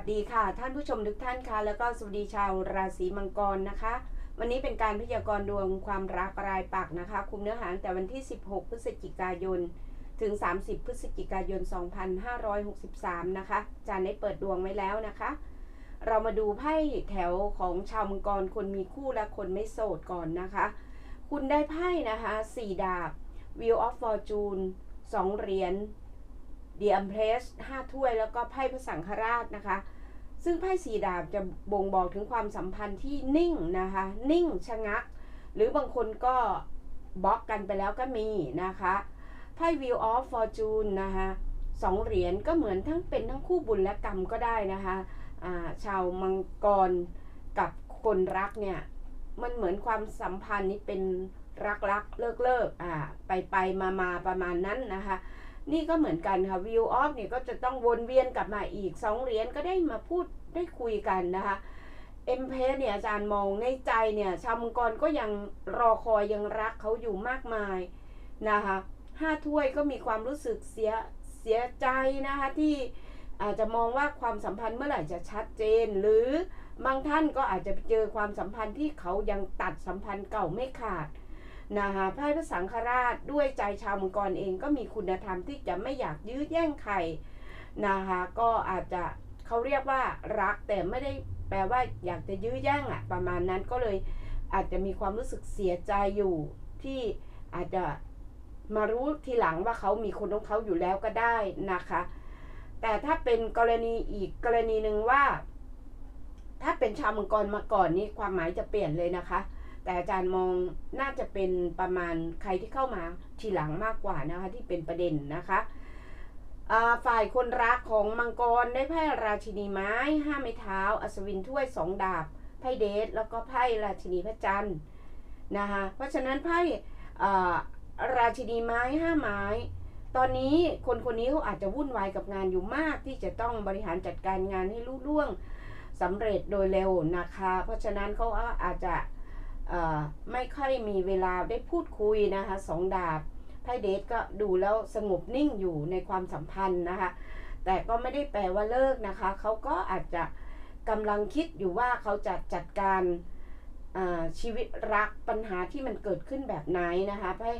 สดีค่ะ ท่านผู้ชมทุกท่านค่ะแล้วก็สวัสดีชาวราศีมังกรนะคะ วันนี้เป็นการพยากรณ์ดวงความรักรายปักนะคะ คุมเนื้อหาตั้งแต่วันที่ 16 พฤศจิกายน ถึง 30 พฤศจิกายน 2563 นะคะอาจารย์ได้เปิดดวงไว้แล้วนะคะ เรามาดูไพ่แถวของชาวมังกรคนมีคู่และคนไม่โสดก่อนนะคะ คุณได้ไพ่นะคะ4ดาบ Wheel of Fortune 2เหรียญ The Empress 5ถ้วยแล้วก็ไพ่พระสังฆราชนะคะ ซึ่งไพ่สีดาบจะบ่งบอกถึงความสัมพันธ์ที่นิ่งนะคะ นิ่งชะงัก หรือบางคนก็บล็อกกันไปแล้วก็มีนะคะไพ่ Wheel of Fortune นะคะสองเหรียญก็เหมือนทั้งเป็นทั้งคู่บุญและกรรมก็ได้นะคะอ่าชาวมังกรกับคนรักเนี่ย มันเหมือนความสัมพันธ์นี้เป็นรักรักเลิกเลิกอ่าไปไปมามาประมาณนั้นนะคะ นี่ก็เหมือนกันค่ะวิวออฟเนี่ยก็จะต้องวนเวียนกลับมาอีกสองเหรียญก็ได้มาพูดได้คุยกันนะคะเอ็มเพเนี่ยอาจารย์มองในใจเนี่ยชาวมังกรก็ยังรอคอยยังรักเขาอยู่มากมายนะคะห้าถ้วยก็มีความรู้สึกเสียเสียใจนะคะที่อาจจะมองว่าความสัมพันธ์เมื่อไหร่จะชัดเจน หรือบางท่านก็อาจจะเจอความสัมพันธ์ที่เขายังตัดสัมพันธ์เก่าไม่ขาด นะคะไพ่พระสังฆราชด้วยใจชาวมังกรเองก็มีคุณธรรมที่จะไม่อยากยื้อแย่งใครนะคะก็อาจจะเขาเรียกว่ารักแต่ไม่ได้แปลว่าอยากจะยื้อแย่งอะประมาณนั้นก็เลยอาจจะมีความรู้สึกเสียใจอยู่ที่อาจจะมารู้ทีหลังว่าเขามีคนของเขาอยู่แล้วก็ได้นะคะ แต่ถ้าเป็นกรณีอีกกรณีหนึ่งว่า ถ้าเป็นชาวมังกรมาก่อนนี่ความหมายจะเปลี่ยนเลยนะคะ แต่อาจารย์มองน่าจะเป็นประมาณใครที่เข้ามาทีหลังมากกว่านะคะที่เป็นประเด็นนะคะฝ่ายคนรักของมังกรได้ไพ่ราชินีไม้ห้าไม้เท้า อัศวินถ้วยสองดาบไพ่เดทแล้วก็ไพ่ราชินีพระจันทร์นะคะเพราะฉะนั้นไพ่ราชินีไม้ห้าไม้ตอนนี้คนคนนี้เขาอาจจะวุ่นวายกับงานอยู่มากที่จะต้องบริหารจัดการงานให้รุ่ล่วงสำเร็จโดยเร็วนะคะ เพราะฉะนั้นเขาอาจจะ ไม่ค่อยมีเวลาได้พูดคุยนะคะสองดาบไพ่เดทก็ดูแล้วสงบนิ่งอยู่ในความสัมพันธ์นะคะ แต่ก็ไม่ได้แปลว่าเลิกนะคะเขาก็อาจจะกำลังคิดอยู่ว่าเขาจะจัดการชีวิตรักปัญหาที่มันเกิดขึ้นแบบไหนนะคะไพ่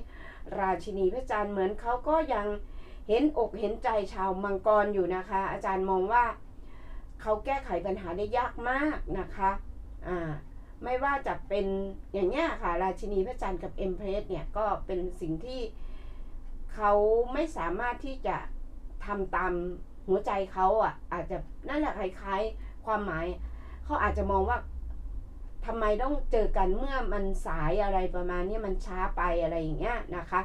ราชินีพระจันทร์เหมือนเขาก็ยังเห็นอกเห็นใจชาวมังกรอยู่นะคะ อาจารย์มองว่าเขาแก้ไขปัญหาได้ยากมากนะคะอ่า ไม่ว่าจะเป็นอย่างเงี้ยค่ะ ราชินีพระจันทร์กับเอ็มเพรสเนี่ยก็เป็นสิ่งที่เขาไม่สามารถที่จะทำตามหัวใจเขาอะ อาจจะนั่นแหละคล้ายๆความหมาย เขาอาจจะมองว่าทำไมต้องเจอกันเมื่อมันสายอะไรประมาณนี้มันช้าไปอะไรอย่างเงี้ยนะคะ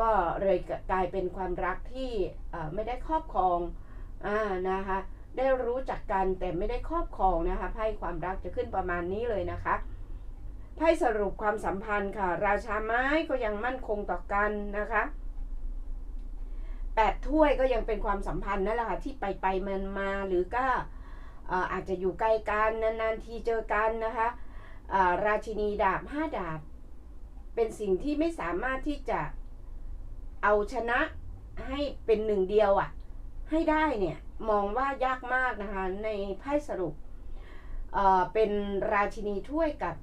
ก็เลยกลายเป็นความรักที่ไม่ได้ครอบครองอ่านะคะ ได้รู้จักกันแต่ไม่ได้ครอบครองนะคะไพ่ความรักจะขึ้นประมาณนี้เลยนะคะไพ่สรุปความสัมพันธ์ค่ะ ราชาไม้ก็ยังมั่นคงต่อกันนะคะแปดถ้วยก็ยังเป็นความสัมพันธ์นั่นแหละค่ะที่ไปไปมันมาหรือก็อาจจะอยู่ใกล้กันนานๆทีเจอกันนะคะราชินีดาบห้าดาบ เป็นสิ่งที่ไม่สามารถที่จะเอาชนะให้เป็นหนึ่งเดียวอะ่ะ ให้ได้เนี่ยมองว่ายากมากนะคะในไพ่สรุปเเป็นราชินีถ้วยกับ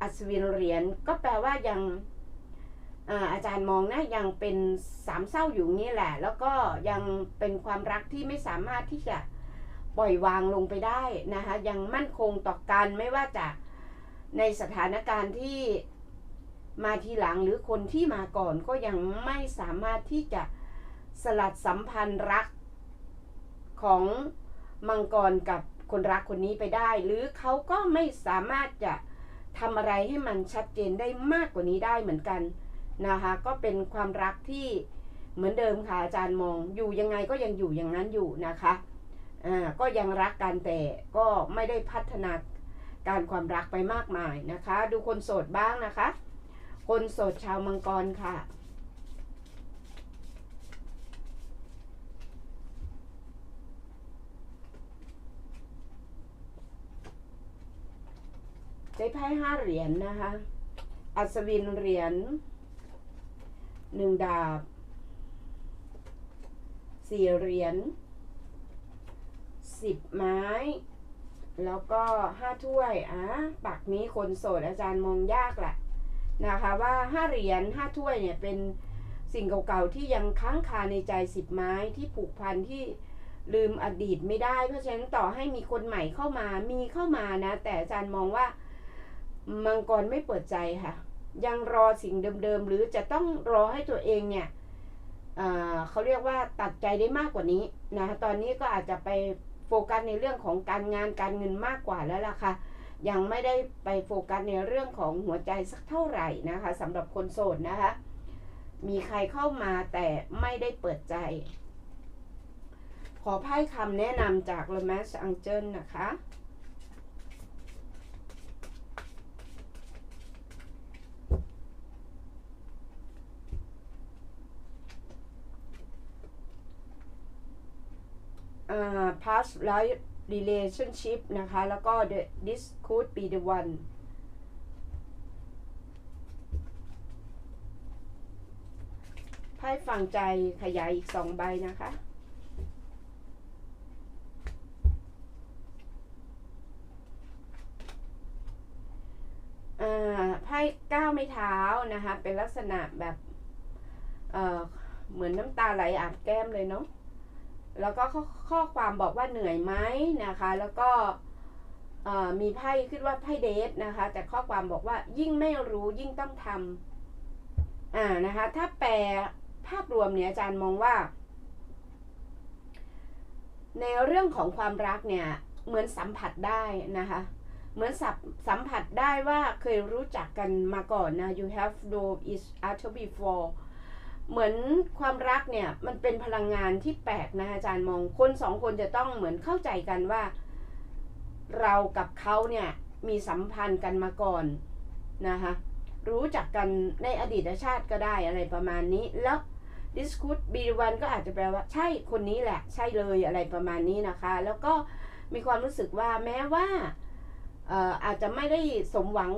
อัศวินเหรียญก็แปลว่ายังอาอาจารย์มองนะยังเป็นสามเศร้าอยู่นี่แหละ แล้วก็ยังเป็นความรักที่ไม่สามารถที่จะปล่อยวางลงไปได้นะคะยังมั่นคงต่อกันไม่ว่าจะในสถานการณ์ที่มาทีหลังหรือคนที่มาก่อนก็ยังไม่สามารถที่จะสลัดสัมพันธ์รัก ของมังกรกับคนรักคนนี้ไปได้ หรือเขาก็ไม่สามารถจะทำอะไรให้มันชัดเจนได้มากกว่านี้ได้เหมือนกันนะคะ ก็เป็นความรักที่เหมือนเดิมค่ะอาจารย์มองอยู่ยังไงก็ยังอยู่อย่างนั้นอยู่นะคะอ่าก็ยังรักกันแต่ก็ไม่ได้พัฒนาการความรักไปมากมายนะคะ ดูคนโสดบ้างนะคะ คนโสดชาวมังกรค่ะ ได้ไพ่ห้าเหรียญนนะคะ อัศวินเหรียญหนึ่งดาบสี่เหรียญสิบไม้ แล้วก็ห้าถ้วยอะปักนี้คนโสดอาจารย์มองยากแหละนะคะว่าห้าเหรียญห้าถ้วยเนี่ยเป็นสิ่งเก่าๆที่ยังค้างคาในใจสิบไม้ที่ผูกพันที่ลืมอดีตไม่ได้ เพราะฉะนั้นต่อให้มีคนใหม่เข้ามามีเข้ามานะ แต่อาจารย์มองว่า มังกรไม่เปิดใจค่ะ ยังรอสิ่งเดิมๆ หรือจะต้องรอให้ตัวเองเนี่ยเขาเรียกว่าตัดใจได้มากกว่านี้นะตอนนี้ก็อาจจะไปโฟกัสในเรื่องของการงานการเงินมากกว่าแล้วล่ะค่ะ ยังไม่ได้ไปโฟกัสในเรื่องของหัวใจสักเท่าไหร่นะคะสำหรับคนโสดนะคะ มีใครเข้ามาแต่ไม่ได้เปิดใจ ขอไพ่คำแนะนำจาก l e m a s Angel นะคะ อ่า past life relationship นะคะ แล้วก็ the this could be the one ไพ่ฟังใจขยายอีกสองใบนะคะอ่าไพ่ก้าวไม่เท้านะคะ เป็นลักษณะแบบเอ่อเหมือนน้ำตาไหลอาบแก้มเลยเนาะ แล้วก็ข้อข้อความบอกว่าเหนื่อยไหมนะคะ แล้วก็มีไพ่ขึ้นว่าไพ่เดทนะคะ แต่ข้อความบอกว่ายิ่งไม่รู้ยิ่งต้องทำอ่านะคะ ถ้าแปลภาพรวมเนี่ยอาจารย์มองว่า ในเรื่องของความรักเนี่ย เหมือนสัมผัสได้นะคะ เหมือนสัสัมผัสได้ว่าเคยรู้จักกันมาก่อนนะ you have known each other before เหมือนความรักเนี่ยมันเป็นพลังงานที่แปลกนะอาจารย์มองคนสองคนจะต้องเหมือนเข้าใจกันว่า เรากับเขาเนี่ยมีสัมพันธ์กันมาก่อนนะคะรู้จักกันในอดีตชาติก็ได้อะไรประมาณนี้ แล้ว discuss b วันก็อาจจะแปลว่าใช่คนนี้แหละ ใช่เลยอะไรประมาณนี้นะคะ แล้วก็มีความรู้สึกว่าแม้ว่าอ่ออาจจะไม่ได้สมหวัง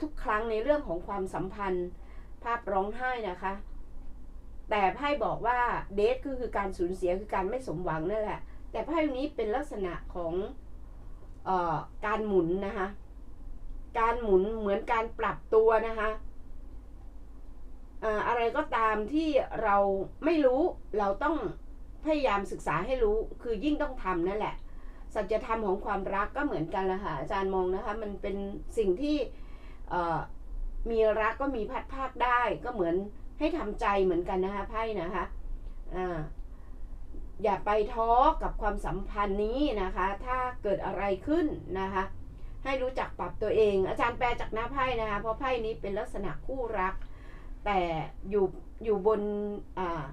ทุกครั้งในเรื่องของความสัมพันธ์ ภาพร้องไห้นะคะ แต่ไพ่บอกว่าเดทก็คือการสูญเสียคือการไม่สมหวังนั่นแหละ แต่ไพ่นี้เป็นลักษณะของออการหมุนนะคะ การหมุนเหมือนการปรับตัวนะคะอะไรก็ตามที่เราไม่รู้เราต้องพยายามศึกษาให้รู้คือยิ่งต้องทำนั่นแหละสัจธรรมของความรักก็เหมือนกันละค่ะอาจารย์มองนะคะ มันเป็นสิ่งที่มีรักก็มีพัดภาคได้ก็เหมือน ให้ทำใจเหมือนกันนะคะไพ่นะคะอ่าอย่าไปท้อกับความสัมพันธ์นี้นะคะ ถ้าเกิดอะไรขึ้นนะคะ ให้รู้จักปรับตัวเอง อาจารย์แปลจากหน้าไพ่นะคะ เพราะไพ่นี้เป็นลักษณะคู่รัก แต่อยู่อยู่บนอ่า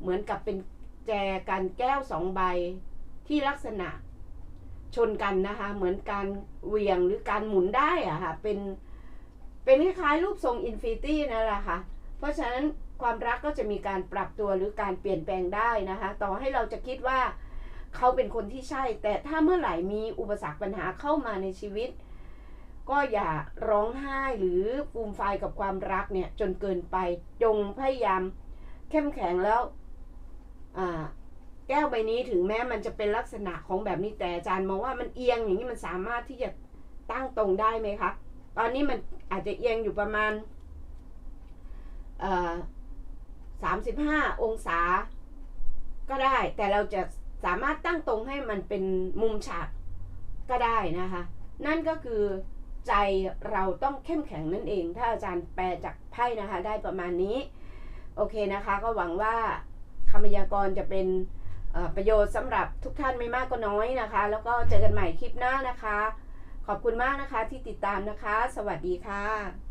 เหมือนกับเป็นแจกันแก้วสองใบที่ลักษณะชนกันนะคะ เหมือนการเวียงหรือการหมุนได้อะค่ะ เป็นเป็นคล้ายๆรูปทรงอินฟินิตี้นั่นแหละค่ะ เพราะฉะนั้นความรักก็จะมีการปรับตัวหรือการเปลี่ยนแปลงได้นะคะ ต่อให้เราจะคิดว่าเขาเป็นคนที่ใช่ แต่ถ้าเมื่อไหร่มีอุปสรรคปัญหาเข้ามาในชีวิต ก็อย่าร้องไห้หรือฟูมไฟกับความรักเนี่ยจนเกินไปจงพยายามเข้มแข็งแล้วแก้วใบนี้ถึงแม้มันจะเป็นลักษณะของแบบนี้แต่อาจารย์มองว่ามันเอียงอย่างนี้มันสามารถที่จะตั้งตรงได้ไหมคะ ตอนนี้มันอาจจะเอียงอยู่ประมาณ สามสิบห้าองศา ก็ได้ แต่เราจะสามารถตั้งตรงให้มันเป็นมุมฉากก็ได้นะคะ นั่นก็คือใจเราต้องเข้มแข็งนั่นเอง ถ้าอาจารย์แปลจากไพ่นะคะ ได้ประมาณนี้ โอเคนะคะ ก็หวังว่าคำพยากรณ์จะเป็นประโยชน์สำหรับทุกท่านไม่มากก็น้อยนะคะ แล้วก็เจอกันใหม่คลิปหน้านะคะ ขอบคุณมากนะคะที่ติดตามนะคะ สวัสดีค่ะ